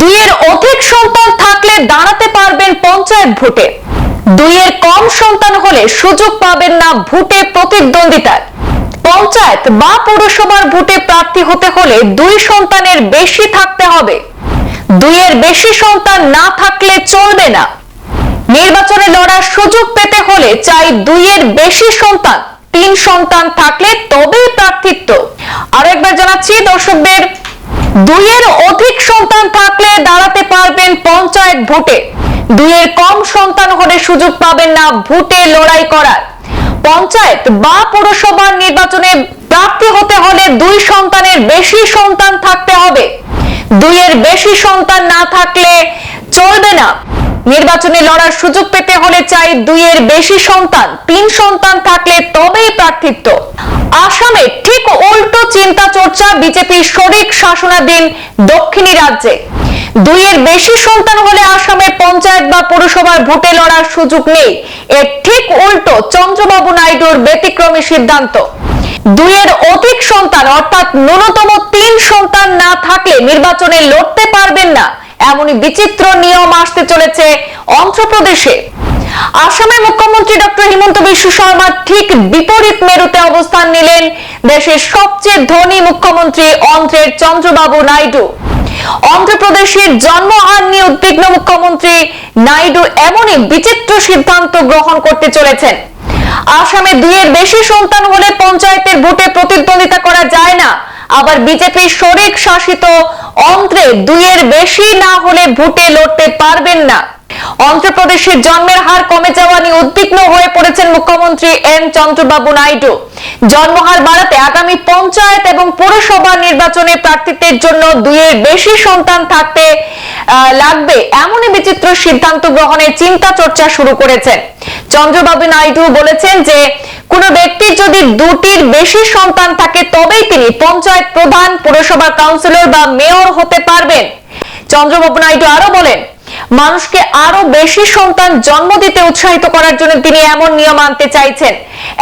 দুইয়ের অধিক সন্তান থাকলে দাঁড়াতে পারবেন পঞ্চায়েত ভোটে। দুইয়ের কম সন্তান হলে সুযোগ পাবেন না ভোটে প্রতিদ্বন্দ্বিতার পঞ্চায়েত বা পৌরসভার ভোটে প্রার্থী হতে হলে দুই সন্তানের বেশি থাকতে হবে। দুইয়ের বেশি সন্তান না থাকলে চলবে না। নির্বাচনে লড়ার সুযোগ পেতে হলে চাই দুইয়ের বেশি সন্তান। তিন সন্তান থাকলে তবেই প্রার্থিত্ব। আরও একবার জানাচ্ছি দর্শকদের দুইয়ের অধিক সন্তান থাকলে দাঁড়াতে পারবেন পঞ্চায়েত ভোটে। দুইয়ের কম সন্তান হলে সুযোগ পাবেন না ভোটে লড়াই করার। পঞ্চায়েত বা পৌরসভার নির্বাচনে প্রার্থী হতে হলে দুই সন্তানের বেশি সন্তান থাকতে হবে। দুইয়ের বেশি সন্তান না থাকলে চলবে না। নির্বাচনে লড়ার সুযোগ পেতে হলে চাই দুইয়ের বেশি সন্তান। তিন সন্তান থাকলে তবেই প্রার্থিত্ব। আসামে চিন্তা চর্চা বিজেপির শরিক শাসনাধীন দক্ষিণী রাজ্যে। দুইয়ের বেশি সন্তান হলে আসামে পঞ্চায়েত বা পৌরসভার ভোটে লড়ার সুযোগ নেই। এর ঠিক উল্টো চন্দ্রবাবু নাইডুর ব্যতিক্রমী সিদ্ধান্ত। দুইয়ের অধিক সন্তান, অর্থাৎ ন্যূনতম তিন সন্তান না থাকলে নির্বাচনে লড়তে পারবেন না, এমনই বিচিত্র নিয়ম আসতে চলেছে অন্ধ্রপ্রদেশে। আসামের মুখ্যমন্ত্রী ডক্টর হিমন্ত বিশ্ব শর্মা ঠিক বিপরীত মেরুতে অবস্থান নিলেন দেশের সবচেয়ে ধনী মুখ্যমন্ত্রী অন্ধ্রের চন্দ্রবাবু নাইডু। অন্ধ্রপ্রদেশের জন্মহার নিয়ে উদ্বিগ্ন মুখ্যমন্ত্রী নাইডু এমনই বিচিত্র সিদ্ধান্ত গ্রহণ করতে চলেছেন। আসামে দুইয়ের বেশি সন্তান হলে পঞ্চায়েতের ভোটে প্রতিদ্বন্দ্বিতা করা যায় না। আবার বিজেপির শরিক শাসিত অন্ধ্রে দুইয়ের বেশি না হলে ভোটে লড়তে পারবেন না। অন্ধ্রপ্রদেশের জন্মের হার কমে যাওয়া নিয়ে উদ্বিগ্ন হয়ে পড়েছেন মুখ্যমন্ত্রী এন চন্দ্রবাবু নাইডু। জন্মহার বাড়াতে আগামী পঞ্চায়েত এবং পৌরসভা নির্বাচনে প্রার্থীদের জন্য দুইয়ের বেশি সন্তান থাকতে লাগবে এমনই বিচিত্র সিদ্ধান্ত গ্রহণের চিন্তা চর্চা শুরু করেছেন। চন্দ্রবাবু নাইডু বলেছেন যে, কোন ব্যক্তির যদি দুটির বেশি সন্তান থাকে তবেই তিনি পঞ্চায়েত প্রধান, পৌরসভা কাউন্সিলর বা মেয়র হতে পারবেন। চন্দ্রবাবু নাইডু আরও বলেন মানুষকে আরও বেশি সন্তান জন্ম দিতে উৎসাহিত করার জন্য তিনি এমন নিয়ম আনতে চাইছেন।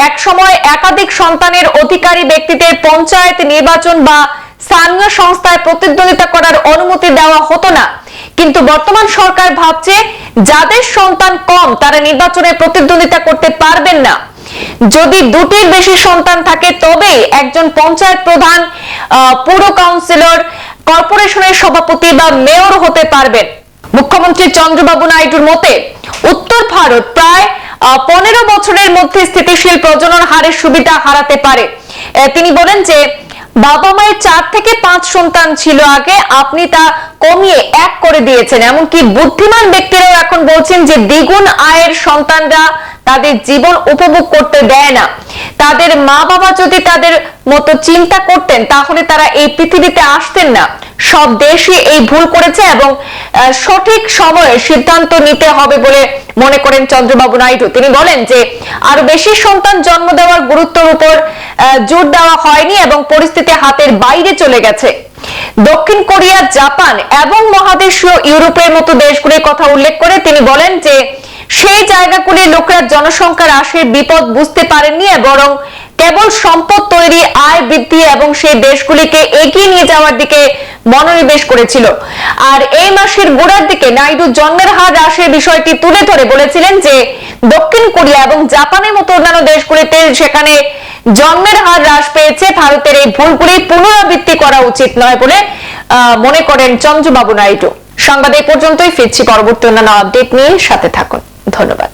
এক সময় একাধিক সন্তানের অধিকারী ব্যক্তিদের পঞ্চায়েত নির্বাচন বা স্থানীয় সংস্থায় প্রতিদ্বন্দ্বিতা করার অনুমতি দেওয়া হতো না। কিন্তু বর্তমান সরকার ভাবছে, যাদের সন্তান কম, তারা নির্বাচনে প্রতিদ্বন্দ্বিতা করতে পারবেন না। যদি দুটির বেশি সন্তান থাকে, তবেই একজন পঞ্চায়েত প্রধান পুর কাউন্সিলর, কর্পোরেশনের সভাপতি বা মেয়র হতে পারবেন। মুখ্যমন্ত্রী চন্দ্রবাবু নাইডুর মতে, উত্তর ভারত প্রায় পনেরো বছরের মধ্যে স্থিতিশীল প্রজনন হারের সুবিধা হারাতে পারে। তিনি বলেন যে, বাবা মায়ের চার থেকে পাঁচ সন্তান ছিল আগে, আপনি তা কমিয়ে এক করে দিয়েছেন। এমনকি বুদ্ধিমান ব্যক্তিরাও এখন বলছেন যে দ্বিগুণ আয়ের সন্তানরা তাদের জীবন উপভোগ করতে দেয় না। তাদের মা বাবা যদি তাদের মতো চিন্তা করতেন, তাহলে তারা এই পৃথিবীতে আসতেন না। সব দেশই এই ভুল করেছে এবং সঠিক সময়ে সিদ্ধান্ত নিতে হবে বলে মনে করেন চন্দ্রবাবু নাইডু। তিনি বলেন যে, আরও বেশি সন্তান জন্ম দেওয়ার গুরুত্বের উপর জোর দেওয়া হয়নি এবং পরিস্থিতি হাতের বাইরে চলে গেছে। দক্ষিণ কোরিয়া, জাপান এবং মহাদেশীয় ইউরোপের মতো দেশগুলির কথা উল্লেখ করে তিনি বলেন যে সেই জায়গাগুলির লোকরা জনসংখ্যার হ্রাসের বিপদ বুঝতে পারেননি বরং কেবল সম্পদ তৈরি আয় বৃদ্ধি এবং সেই দেশগুলিকে এগিয়ে নিয়ে যাওয়ার দিকে মনোনিবেশ করেছিল। আর এই মাসের গোড়ার দিকে নাইডু জন্মের হার হ্রাসের বিষয়টি তুলে ধরে বলেছিলেন যে, দক্ষিণ কোরিয়া এবং জাপানের মতো অন্যান্য দেশগুলিতে সেখানে জন্মের হার হ্রাস পেয়েছে। ভারতের এই ভুলগুলি পুনরাবৃত্তি করা উচিত নয় বলে মনে করেন চন্দ্রবাবু নাইডু। সংবাদ এই পর্যন্তই। ফিরছি পরবর্তী অন্যান্য আপডেট নিয়ে সাথে থাকুন। ধন্যবাদ।